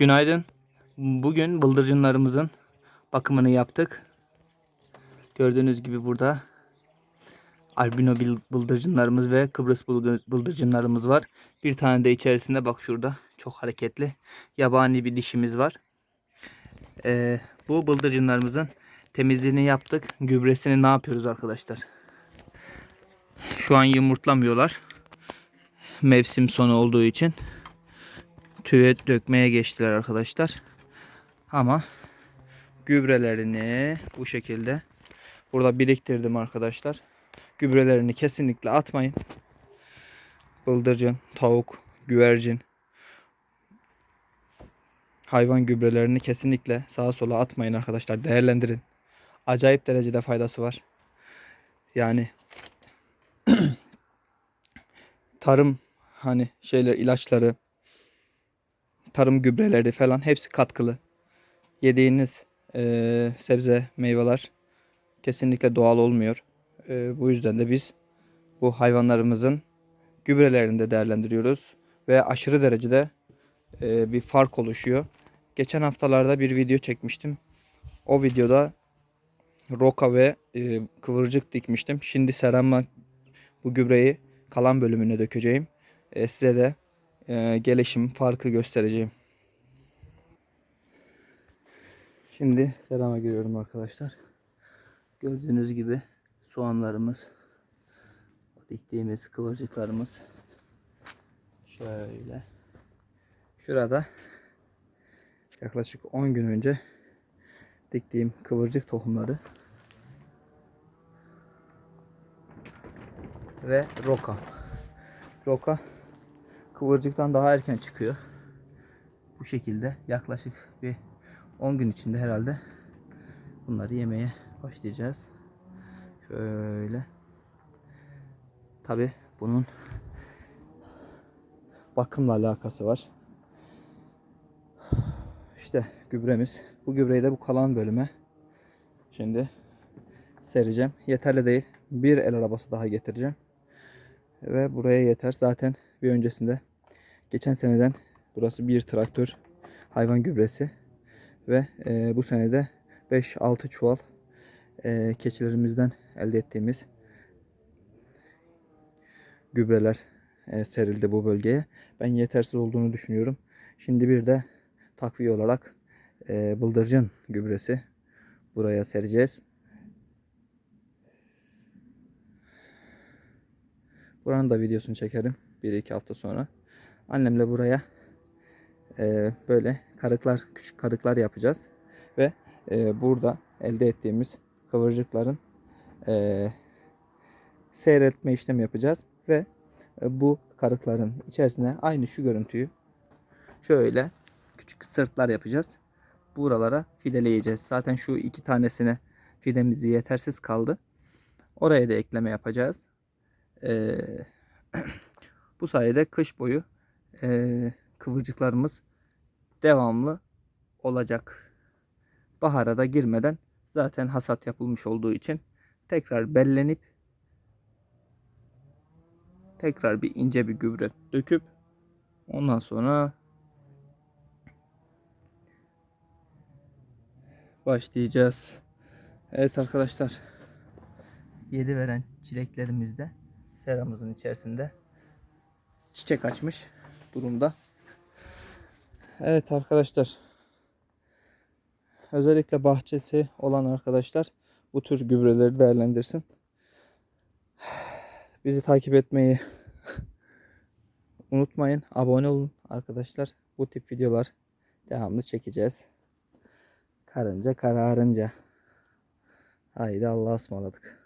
Günaydın. Bugün bıldırcınlarımızın bakımını yaptık. Gördüğünüz gibi burada albino bıldırcınlarımız ve Kıbrıs bıldı- bıldırcınlarımız var. Bir tane de içerisinde bak şurada çok hareketli yabani bir dişimiz var. Ee, bu bıldırcınlarımızın temizliğini yaptık. Gübresini ne yapıyoruz arkadaşlar? Şu an yumurtlamıyorlar. Mevsim sonu olduğu için tüye dökmeye geçtiler arkadaşlar. Ama gübrelerini bu şekilde burada biriktirdim arkadaşlar. Gübrelerini kesinlikle atmayın. Bıldırcın, tavuk, güvercin hayvan gübrelerini kesinlikle sağa sola atmayın arkadaşlar. Değerlendirin. Acayip derecede faydası var. Yani tarım hani şeyler ilaçları tarım gübreleri falan hepsi katkılı. Yediğiniz eee, sebze, meyveler kesinlikle doğal olmuyor. Eee, bu yüzden de biz bu hayvanlarımızın gübrelerini de değerlendiriyoruz ve aşırı derecede eee, bir fark oluşuyor. Geçen haftalarda bir video çekmiştim. O videoda roka ve eee, kıvırcık dikmiştim. Şimdi seramla bu gübreyi kalan bölümüne dökeceğim. Eee, size de eee, gelişim farkı göstereceğim. Şimdi serama giriyorum arkadaşlar. Gördüğünüz gibi soğanlarımız, diktiğimiz kıvırcıklarımız şöyle. Şurada yaklaşık 10 gün önce diktiğim kıvırcık tohumları ve roka. Roka kıvırcıktan daha erken çıkıyor. Bu şekilde yaklaşık bir 10 gün içinde herhalde bunları yemeye başlayacağız. Şöyle. Tabi bunun bakımla alakası var. İşte gübremiz. Bu gübreyi de bu kalan bölüme şimdi sereceğim. Yeterli değil. Bir el arabası daha getireceğim. Ve buraya yeter. Zaten bir öncesinde geçen seneden burası bir traktör hayvan gübresi ve e, bu senede 5-6 çuval e, keçilerimizden elde ettiğimiz gübreler e, serildi bu bölgeye. Ben yetersiz olduğunu düşünüyorum. Şimdi bir de takviye olarak e, bıldırcın gübresi buraya sereceğiz. Buranın da videosunu çekerim 1-2 hafta sonra. Annemle buraya e, böyle karıklar, küçük karıklar yapacağız. Ve e, burada elde ettiğimiz kıvırcıkların e, seyretme işlemi yapacağız. Ve e, bu karıkların içerisine aynı şu görüntüyü şöyle küçük sırtlar yapacağız. Buralara fideleyeceğiz. Zaten şu iki tanesine fidemizi yetersiz kaldı. Oraya da ekleme yapacağız. Ee, bu sayede kış boyu e, kıvırcıklarımız devamlı olacak. Bahara da girmeden zaten hasat yapılmış olduğu için tekrar bellenip tekrar bir ince bir gübre döküp ondan sonra başlayacağız. Evet arkadaşlar. Yedi veren çileklerimiz de seramızın içerisinde çiçek açmış durumda. Evet arkadaşlar. Özellikle bahçesi olan arkadaşlar bu tür gübreleri değerlendirsin. Bizi takip etmeyi unutmayın. Abone olun arkadaşlar. Bu tip videolar devamlı çekeceğiz. Karınca kararınca. Haydi Allah'a ısmarladık.